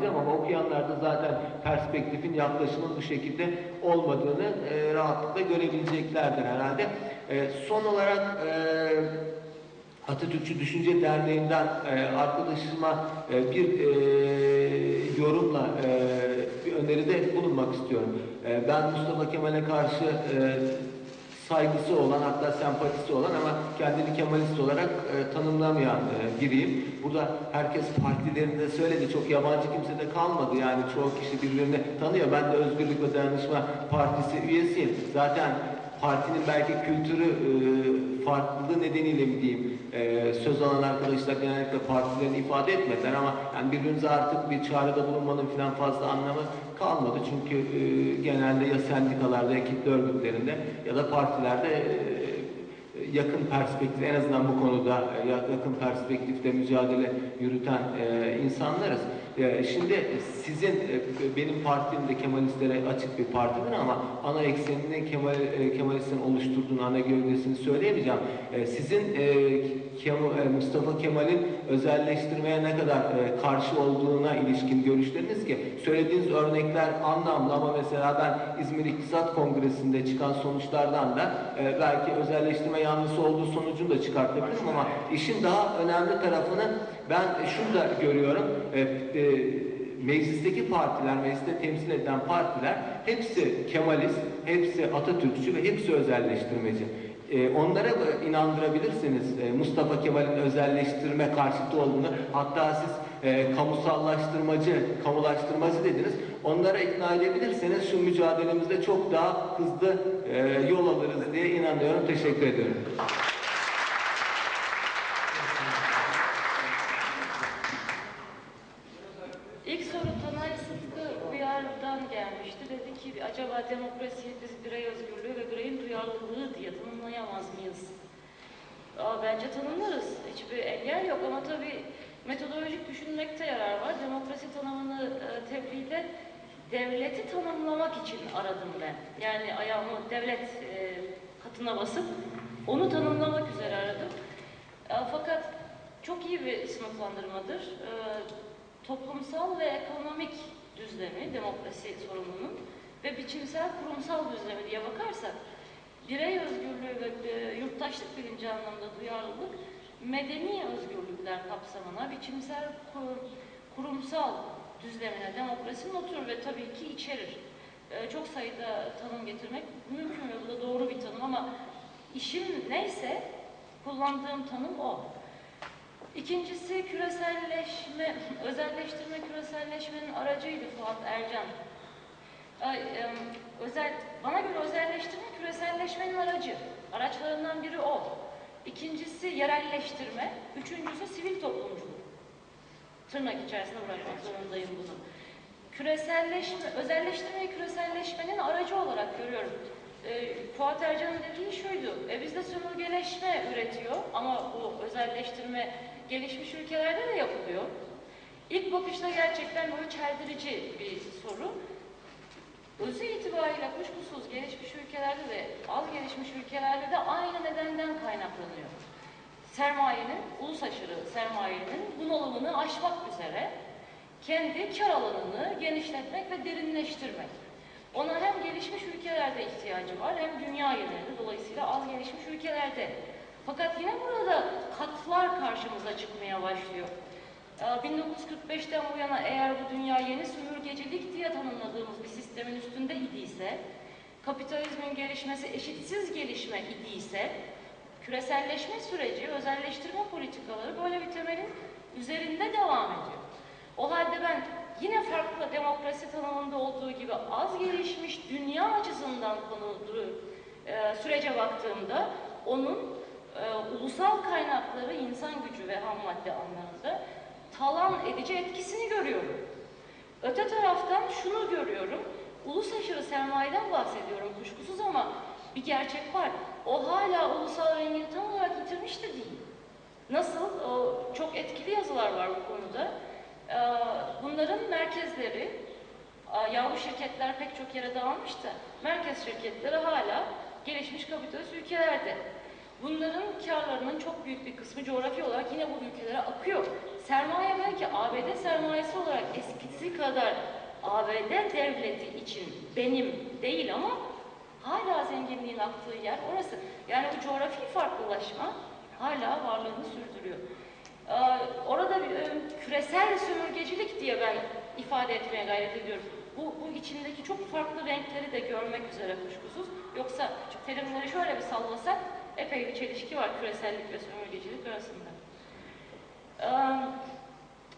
diyeceğim ama okuyanlar da zaten perspektifin yaklaşımın bu şekilde olmadığını e, rahatlıkla görebileceklerdir herhalde. E, son olarak e, Atatürkçü Düşünce Derneği'nden e, arkadaşıma e, bir e, yorumla e, bir öneride bulunmak istiyorum. E, ben Mustafa Kemal'e karşı e, saygısı olan hatta sempatisi olan ama kendini Kemalist olarak e, tanımlamayan e, biriyim. Burada herkes partilerini de söyledi. Çok yabancı kimse de kalmadı. Yani çoğu kişi birbirini tanıyor. Ben de Özgürlük ve Dayanışma Partisi üyesiyim. Zaten partinin belki kültürü e, farklılığı nedeniyle mi diyeyim e, söz alan arkadaşlar genellikle partilerini ifade etmediler ama yani birbirimize artık bir çağrıda bulunmanın falan fazla anlamı kalmadı. Çünkü e, genelde ya sendikalarda ya kitle örgütlerinde ya da partilerde e, yakın perspektif en azından bu konuda e, yakın perspektifte mücadele yürüten e, insanlarız. E, şimdi sizin e, benim partim de Kemalistlere açık bir partidir ama ana eksenini Kemal e, Kemalistlerin oluşturduğunu ana gövdesini söyleyemeyeceğim. E, sizin e, Mustafa Kemal'in özelleştirmeye ne kadar e, karşı olduğuna ilişkin görüşleriniz ki söylediğiniz örnekler anlamlı ama mesela ben İzmir İktisat Kongresi'nde çıkan sonuçlardan da e, belki özelleştirme yanlısı olduğu sonucunu da çıkartabilirim ama işin daha önemli tarafını ben şunu da görüyorum. Meclisteki partiler, mecliste temsil edilen partiler hepsi Kemalist, hepsi Atatürkçü ve hepsi özelleştirmeci. E, onlara inandırabilirsiniz e, Mustafa Kemal'in özelleştirme karşıtı olduğunu. Hatta siz e, kamusallaştırmacı, kamulaştırmacı dediniz. Onlara ikna edebilirseniz şu mücadelemizde çok daha hızlı e, yol alırız diye inanıyorum. Teşekkür ediyorum. İlk soru Tanay Sıtkı Gelmişti. Dedi ki acaba demokrasiyi biz birey özgürlüğü ve bireyin duyarlılığı diye tanımlayamaz mıyız? Aa, bence tanımlarız. Hiçbir engel yok ama tabii metodolojik düşünmekte yarar var. Demokrasi tanımını e, tebliğde devleti tanımlamak için aradım ben. Yani ayağımı devlet e, katına basıp onu tanımlamak üzere aradım. E, fakat çok iyi bir sınıflandırmadır. E, toplumsal ve ekonomik düzlemi, demokrasi sorununun ve biçimsel kurumsal düzlemi diye bakarsak, birey özgürlüğü ve e, yurttaşlık bilinci anlamında duyarlılık, medeni özgürlükler kapsamına, biçimsel kur- kurumsal düzlemine demokrasinin oturur ve tabii ki içerir. E, çok sayıda tanım getirmek mümkün ve bu da doğru bir tanım ama işim neyse kullandığım tanım o. İkincisi küreselleşme, özelleştirme küreselleşmenin aracıydı Fuat Ercan. Ay, özel, bana göre özelleştirme küreselleşmenin aracı. Araçlarından biri o. İkincisi yerelleştirme. Üçüncüsü sivil toplumculuk. Tırnak içerisinde bırakmak zorundayım bunu. Küreselleşme, özelleştirmeyi küreselleşmenin aracı olarak görüyorum. E, Fuat Ercan'ın dediği şuydu, e, bizde sömürgeleşme üretiyor ama bu özelleştirme gelişmiş ülkelerde de yapılıyor. İlk bakışta gerçekten böyle çeldirici bir soru. Özü itibariyle kuşkusuz gelişmiş ülkelerde de az gelişmiş ülkelerde de aynı nedenden kaynaklanıyor. Sermayenin, ulus aşırı sermayenin bunalımını aşmak üzere kendi kar alanını genişletmek ve derinleştirmek. Ona hem gelişmiş ülkelerde ihtiyacı var hem dünya genelinde dolayısıyla az gelişmiş ülkelerde. Fakat yine burada katlar karşımıza çıkmaya başlıyor. Ee, 1945'ten bu yana eğer bu dünya yeni sömürgecilik diye tanımladığımız bir sistemin üstünde idiyse, kapitalizmin gelişmesi eşitsiz gelişme idiyse, küreselleşme süreci, özelleştirme politikaları böyle bir temelin üzerinde devam ediyor. O halde ben yine farklı demokrasi tanımında olduğu gibi az gelişmiş dünya açısından konulduğu e, sürece baktığımda onun e, ulusal kaynakları insan gücü ve ham madde anlamında talan edici etkisini görüyorum. Öte taraftan şunu görüyorum, ulus aşırı sermayeden bahsediyorum kuşkusuz ama bir gerçek var. O hala ulusal rengini tam olarak yitirmiş de değil. Nasıl? O, çok etkili yazılar var bu konuda. Ee, Bunların merkezleri, yavru şirketler pek çok yere dağılmış da, merkez şirketleri hala gelişmiş kapitalist ülkelerde. Bunların karlarının çok büyük bir kısmı coğrafi olarak yine bu ülkelere akıyor. Sermaye belki ABD sermayesi olarak eskisi kadar ABD devleti için benim değil ama hala zenginliğin aktığı yer orası. Yani bu coğrafi farklılaşma hala varlığını sürdürüyor. Ee, Orada bir e, küresel sömürgecilik diye ben ifade etmeye gayret ediyorum. Bu, bu içindeki çok farklı renkleri de görmek üzere kuşkusuz. Yoksa terimleri şöyle bir sallasak epey bir çelişki var küresellik ve sömürgecilik arasında.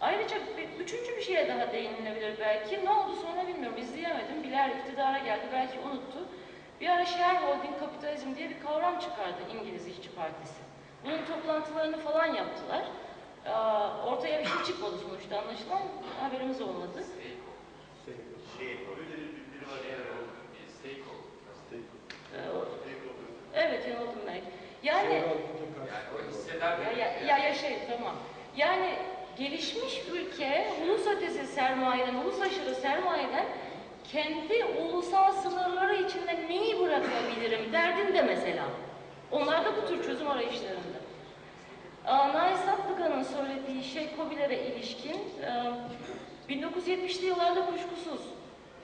Ayrıca bir, üçüncü bir şeye daha değinilebilir belki. Ne oldu sonra bilmiyorum. İzleyemedim. Biler iktidara geldi. Belki unuttu. Bir ara shareholding kapitalizm diye bir kavram çıkardı İngiliz İşçi Partisi. Bunun toplantılarını falan yaptılar. Ortaya bir şey çıkmadı sonuçta anlaşılan. Haberimiz olmadı. Ee, evet yanıldım belki. Yani ya, ya, ya yaşayın tamam. Yani gelişmiş ülke ulus ötesi sermayeden, ulus aşırı sermayeden kendi ulusal sınırları içinde neyi bırakabilirim derdinde mesela. Onlar da bu tür çözüm arayışlarında. Aa, Nail Saplıka'nın söylediği şey COBİ'lere ilişkin e, 1970'li yıllarda kuşkusuz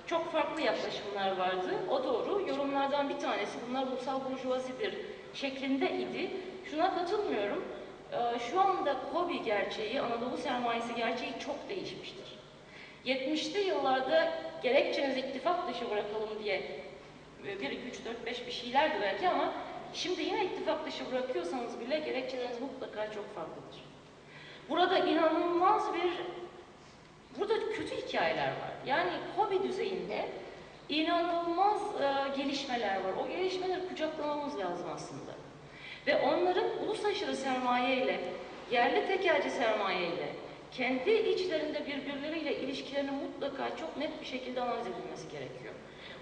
çok farklı yaklaşımlar vardı. O doğru. Yorumlardan bir tanesi bunlar ulusal burjuvazidir şeklinde idi. Şuna katılmıyorum. Ee, Şu anda KOBİ gerçeği, Anadolu sermayesi gerçeği çok değişmiştir. 70'li yıllarda gerekçeniz ittifak dışı bırakalım diye 1, 2, 3, 4, 5 bir şeylerdi belki ama şimdi yine ittifak dışı bırakıyorsanız bile gerekçeleriniz mutlaka çok farklıdır. Burada inanılmaz bir hikayeler var. Yani hobi düzeyinde inanılmaz e, gelişmeler var. O gelişmeleri kucaklamamız lazım aslında. Ve onların ulus aşırı sermayeyle, yerli tekelci sermayeyle, kendi içlerinde birbirleriyle ilişkilerinin mutlaka çok net bir şekilde analiz edilmesi gerekiyor.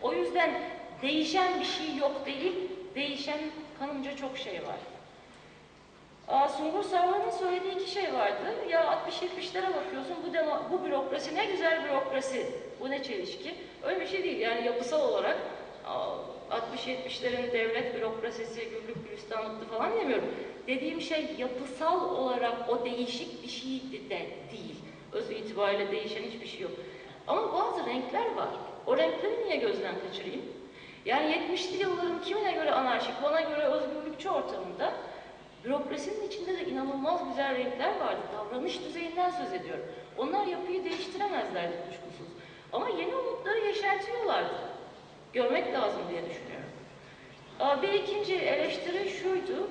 O yüzden değişen bir şey yok değil, değişen kanımca çok şey var. Aa, Sungur Sarman'ın söylediği iki şey vardı. Ya 60-70'lere bakıyorsun, bu, demo, bu bürokrasi ne güzel bürokrasi, bu ne çelişki. Öyle bir şey değil, yani yapısal olarak aa, 60-70'lerin devlet bürokrasisi, güllük gülistanlıktı falan demiyorum. Dediğim şey yapısal olarak o değişik bir şey de değil. Öz itibariyle değişen hiçbir şey yok. Ama bazı renkler var. O renkleri niye gözden kaçırayım? Yani 70'li yılların kimine göre anarşik, bana göre özgürlükçü ortamında Bürokrasinin içinde de inanılmaz güzel renkler vardı. Davranış düzeyinden söz ediyorum. Onlar yapıyı değiştiremezlerdi kuşkusuz. Ama yeni umutları yeşertiyorlardı. Görmek lazım diye düşünüyorum. Bir ikinci eleştiri şuydu.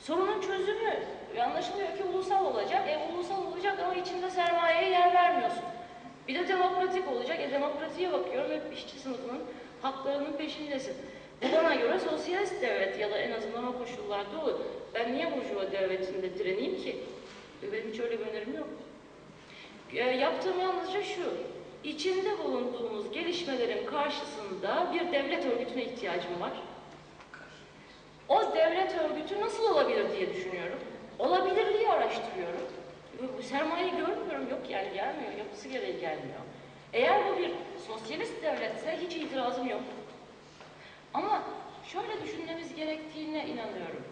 Sorunun çözümü anlaşılıyor ki ulusal olacak. E ulusal olacak ama içinde sermayeye yer vermiyorsun. Bir de demokratik olacak. E demokrasiye bakıyorum hep işçi sınıfının haklarının peşindesin. Bu bana göre sosyalist devlet ya da en azından o koşullarda olur. Ben niye burjuva devletinde direneyim ki? E, Benim hiç öyle bir önerim yok. E, yaptığım yalnızca şu. İçinde bulunduğumuz gelişmelerin karşısında bir devlet örgütüne ihtiyacım var. O devlet örgütü nasıl olabilir diye düşünüyorum. Olabilirliği araştırıyorum. Bu sermayeyi görmüyorum, yok yani gelmiyor, yapısı gereği gelmiyor. Eğer bu bir sosyalist devletse hiç itirazım yok. Ama şöyle düşünmemiz gerektiğine inanıyorum.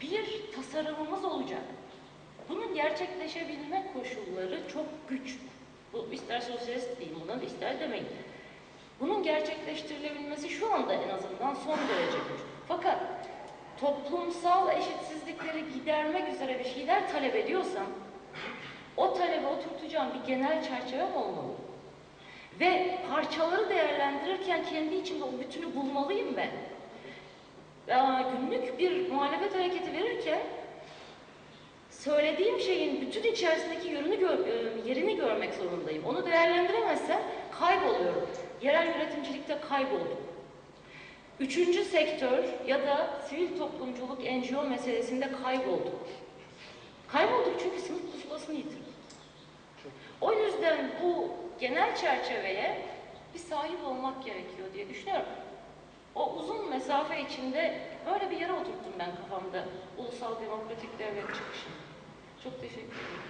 Bir tasarımımız olacak. Bunun gerçekleşebilme koşulları çok güç. Bu ister sosyalist deyin buna, ister demeyin. Bunun gerçekleştirilebilmesi şu anda en azından son derece güç. Fakat toplumsal eşitsizlikleri gidermek üzere bir şeyler talep ediyorsam, o talebe oturtacağım bir genel çerçevem olmalı. Ve parçaları değerlendirirken kendi içimde o bütünü bulmalıyım ben. Aa, günlük bir muhalefet hareketi verirken söylediğim şeyin bütün içerisindeki yönünü gör- e, yerini görmek zorundayım. Onu değerlendiremezsem kayboluyorum. Yerel yönetimcilikte kayboldum. Üçüncü sektör ya da sivil toplumculuk NGO meselesinde kaybolduk. Kaybolduk çünkü sınıf pusulasını yitirdik. O yüzden bu genel çerçeveye bir sahip olmak gerekiyor diye düşünüyorum. O uzun mesafe içinde böyle bir yere oturttum ben kafamda ulusal demokratik devlet çıkışını. Çok teşekkür ederim.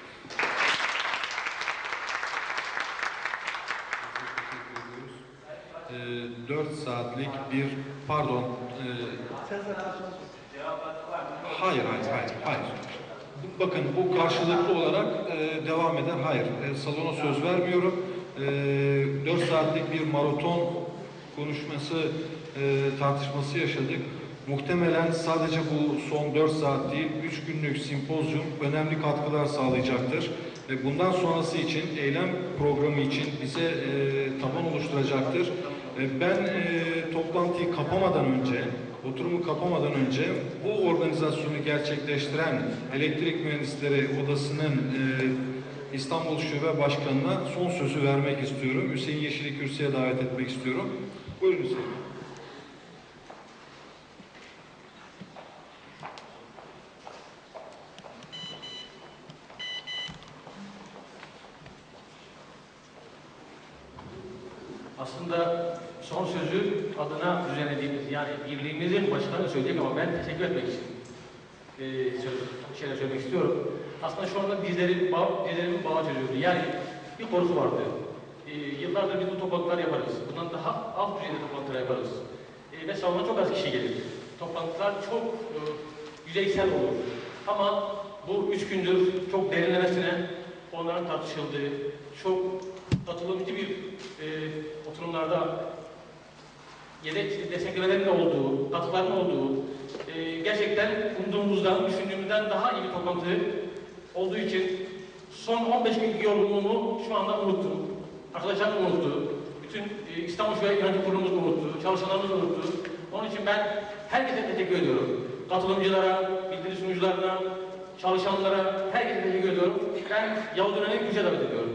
Ee, 4 saatlik bir pardon e, hayır hayır hayır hayır bakın bu karşılıklı olarak e, devam eder hayır e, salona söz vermiyorum 4 saatlik bir maraton konuşması e, tartışması yaşadık muhtemelen sadece bu son 4 saat değil 3 günlük simpozyum önemli katkılar sağlayacaktır bundan sonrası için eylem programı için bize e, taban oluşturacaktır. E, ben e, toplantıyı kapamadan önce, oturumu kapamadan önce bu organizasyonu gerçekleştiren Elektrik Mühendisleri Odası'nın e, İstanbul Şube Başkanı'na son sözü vermek istiyorum. Hüseyin Yeşil'i kürsüye davet etmek istiyorum. Buyurun Hüseyin. Aslında son sözü adına düzenlediğimiz yani birliğimizin başkanı söyleyecek ama ben teşekkür etmek için e, söz, şeyler söylemek istiyorum. Aslında şu anda dizleri, bağ, çözüyordu. Yani bir konusu vardı. E, yıllardır biz bu toplantılar yaparız. Bundan daha alt düzeyde toplantılar yaparız. E, ve salona çok az kişi gelir. Toplantılar çok e, yüzeysel olur. Ama bu üç gündür çok derinlemesine onların tartışıldığı, çok katılımcı bir e, oturumlarda yedek desteklemelerin de olduğu, katkıların olduğu, e, gerçekten umduğumuzdan, düşündüğümüzden daha iyi bir toplantı olduğu için son 15 günkü yorgunluğumu şu anda unuttum. Arkadaşlarım unuttu. Bütün e, İstanbul Şube Yönetim Kurulumuz unuttu. Çalışanlarımız unuttu. Onun için ben herkese teşekkür ediyorum. Katılımcılara, bildiri sunucularına, çalışanlara, herkese teşekkür ediyorum. Ben Yavuz Dönen'i güce davet ediyorum.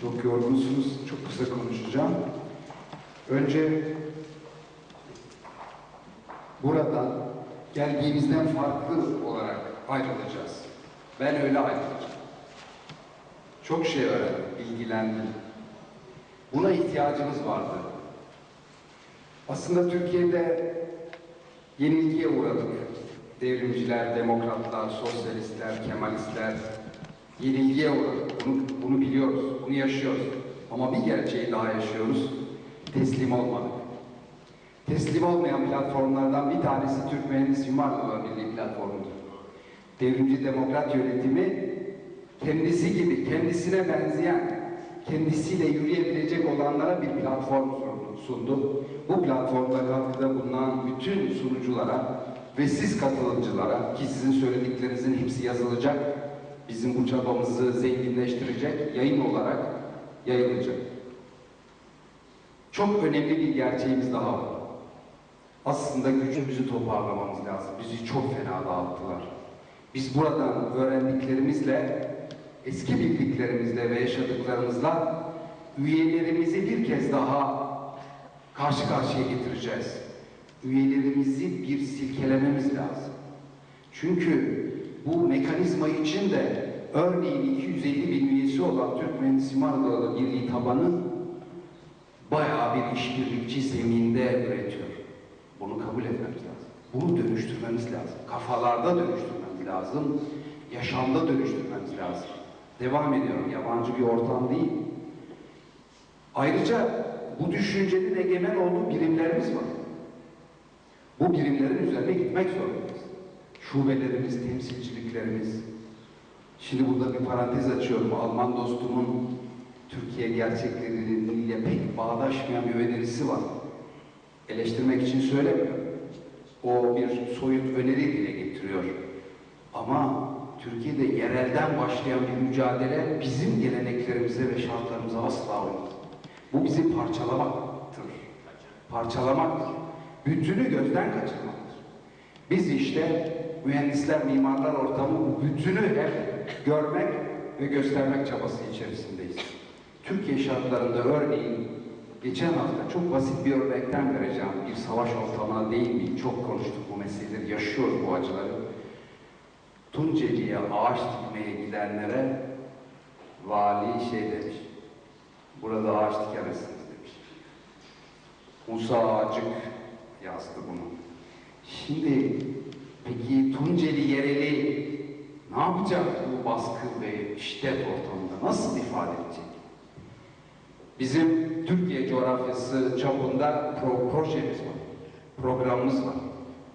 Çok yorgunsunuz, çok kısa konuşacağım. Önce buradan geldiğimizden farklı olarak ayrılacağız. Ben öyle ayrılacağım. Çok şey öğrendim, bilgilendim. Buna ihtiyacımız vardı. Aslında Türkiye'de yenilgiye uğradık. Devrimciler, demokratlar, sosyalistler, kemalistler, yenilgiye uğradık. Bunu, bunu biliyoruz, bunu yaşıyoruz. Ama bir gerçeği daha yaşıyoruz. Teslim olmadık. Teslim olmayan platformlardan bir tanesi Türk Mühendis Odaları Birliği platformudur. Devrimci demokrat yönetimi kendisi gibi, kendisine benzeyen, kendisiyle yürüyebilecek olanlara bir platform sundu. Bu platformda katkıda bulunan bütün sunuculara ve siz katılımcılara ki sizin söylediklerinizin hepsi yazılacak, bizim bu çabamızı zenginleştirecek, yayın olarak yayılacak. Çok önemli bir gerçeğimiz daha var. Aslında gücümüzü toparlamamız lazım. Bizi çok fena dağıttılar. Biz buradan öğrendiklerimizle, eski bildiklerimizle ve yaşadıklarımızla üyelerimizi bir kez daha karşı karşıya getireceğiz. Üyelerimizi bir silkelememiz lazım. Çünkü bu mekanizma için de örneğin 250 bin üyesi olan Türk Mühendis Mimar Odaları Birliği tabanı bayağı bir işbirlikçi zeminde üretiyor. Bunu kabul etmemiz lazım. Bunu dönüştürmemiz lazım. Kafalarda dönüştürmemiz lazım. Yaşamda dönüştürmemiz lazım. Devam ediyorum. Yabancı bir ortam değil. Ayrıca bu düşüncenin egemen olduğu birimlerimiz var. Bu birimlerin üzerine gitmek zorundayız. Şubelerimiz, temsilciliklerimiz. Şimdi burada bir parantez açıyorum. Alman dostumun Türkiye gerçekleriyle pek bağdaşmayan bir önerisi var. Eleştirmek için söylemiyorum. O bir soyut öneri dile getiriyor. Ama Türkiye'de yerelden başlayan bir mücadele bizim geleneklerimize ve şartlarımıza asla uymaz. Bu bizi parçalamaktır. Parçalamaktır. Bütünü gözden kaçırmaktır. Biz işte mühendisler, mimarlar ortamı bütünü hep görmek ve göstermek çabası içerisindeyiz. Türkiye şartlarında örneğin geçen hafta çok basit bir örnekten vereceğim. Bir savaş ortamına değinmeyeyim. Çok konuştuk bu meseleleri, yaşıyoruz bu acıları. Tunceli'ye ağaç dikmeye gidenlere vali şey demiş. Burada ağaç dikemezsiniz demiş. Musa Acık yazdı bunu. Şimdi peki Tunceli yereli ne yapacak bu baskı ve şiddet ortamında? Nasıl ifade edecek? Bizim Türkiye coğrafyası çapında pro projemiz var, programımız var.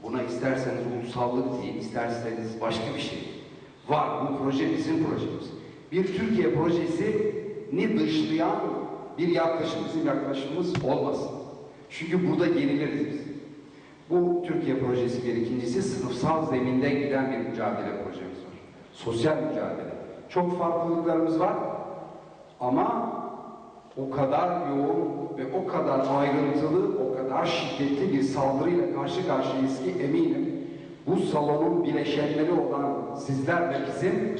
Buna isterseniz ulusallık deyin, isterseniz başka bir şey. Var, bu proje bizim projemiz. Bir Türkiye projesini dışlayan bir yaklaşım, bizim yaklaşımımız olmasın. Çünkü burada yeniliriz biz. Bu Türkiye projesi bir ikincisi sınıfsal zeminde giden bir mücadele projemiz var. Sosyal mücadele. Çok farklılıklarımız var ama o kadar yoğun ve o kadar ayrıntılı, o kadar şiddetli bir saldırıyla karşı karşıyayız ki eminim bu salonun bileşenleri olan sizler ve bizim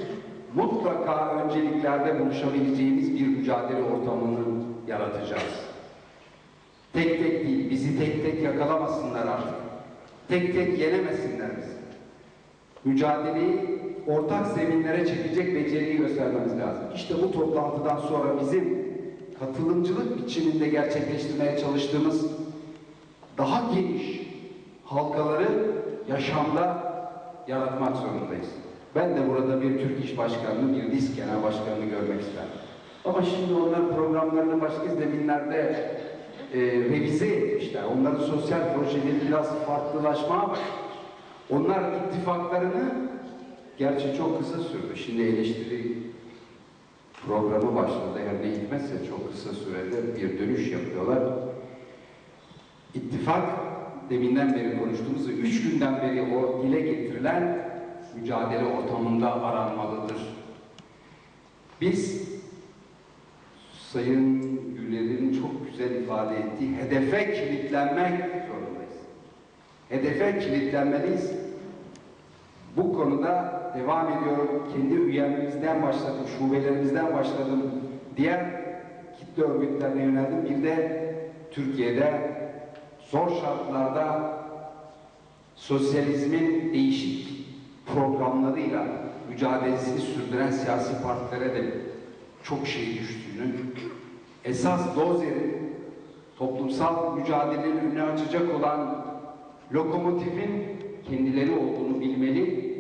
mutlaka önceliklerde buluşabileceğimiz bir mücadele ortamını yaratacağız. Tek tek değil, bizi tek tek yakalamasınlar artık. Tek tek yenemesinler bizi. Mücadeleyi ortak zeminlere çekecek beceriyi göstermemiz lazım. İşte bu toplantıdan sonra bizim katılımcılık biçiminde gerçekleştirmeye çalıştığımız daha geniş halkaları yaşamda yaratmak zorundayız. Ben de burada bir Türk İş Başkanı'nı, bir DİSK Genel Başkanı'nı görmek isterim. Ama şimdi onlar programlarını başka zeminlerde e, revize etmişler. Onların sosyal projeleri biraz farklılaşmaya başlamış. Onlar ittifaklarını gerçi çok kısa sürdü. Şimdi eleştiri programı başladı. Her ne hikmetse çok kısa sürede bir dönüş yapıyorlar. İttifak deminden beri konuştuğumuz üç günden beri o dile getirilen mücadele ortamında aranmalıdır. Biz Sayın Güler'in çok güzel ifade ettiği hedefe kilitlenmek zorundayız. Hedefe kilitlenmeliyiz. Bu konuda devam ediyorum. Kendi üyemizden başladım, şubelerimizden başladım. Diğer kitle örgütlerine yöneldim. Bir de Türkiye'de zor şartlarda sosyalizmin değişik programlarıyla mücadelesini sürdüren siyasi partilere de çok şey düştüğünü, esas dozerin toplumsal mücadelenin önünü açacak olan lokomotifin kendileri olduğunu bilmeli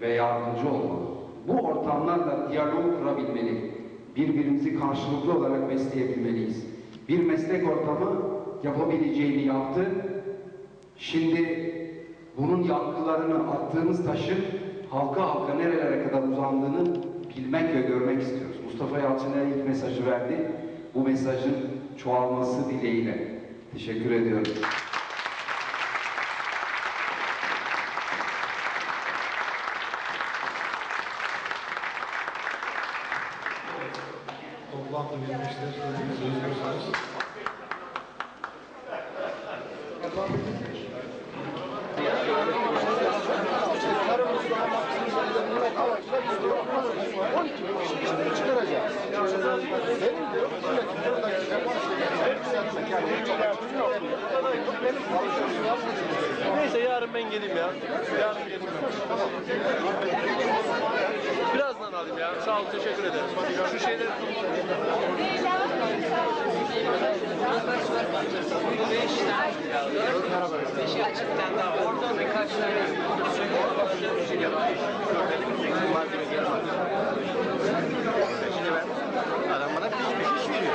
ve yardımcı olmalı. Bu ortamlarla diyalog kurabilmeli. Birbirimizi karşılıklı olarak besleyebilmeliyiz. Bir meslek ortamı yapabileceğini yaptı. Şimdi bunun yankılarını attığımız taşın halka halka nerelere kadar uzandığını bilmek ve görmek istiyoruz. Mustafa Yalçın'a ilk mesajı verdi. Bu mesajın çoğalması dileğiyle. Teşekkür ediyorum. Neyse yarın ben geleyim ya. Yarın geleyim. Birazdan alayım ya. Sağ ol, teşekkür ederim. Şu şeyleri Oradan birkaç tane Adam bana pişmiş iş veriyor.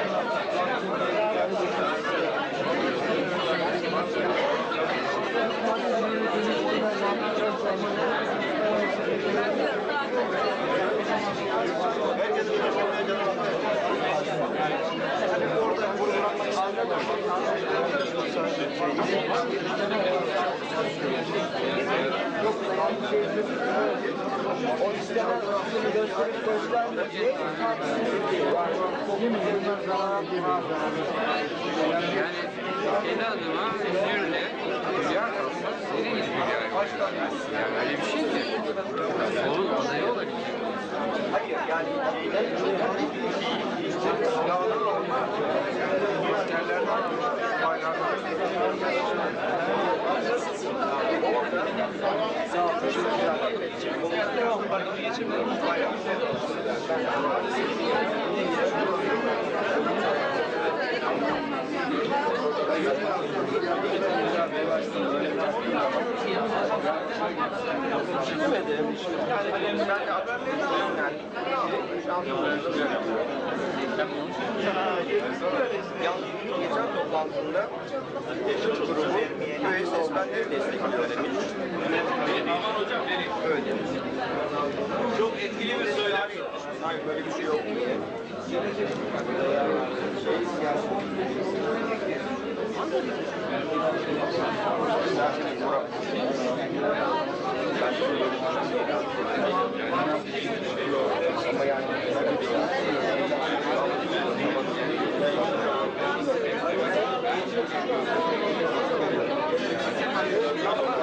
Niye bozuyor? Yani kendi adıma müdürle rüzgar kalsa senin hiçbir yer Yani öyle bir şey ki. Onun adayı olabilir. Hayır yani silahlı Düşünemedim. Yani ben haberlerini alıyorum yani. Yalnız geçen toplantısında eşit grubu müesses benleri destekliyor demiş. Öyle demiş. Çok etkili bir söyler. Hayır böyle bir şey yok Ama yani yapmak lazım. Yani şeyler öne almak lazım. Ben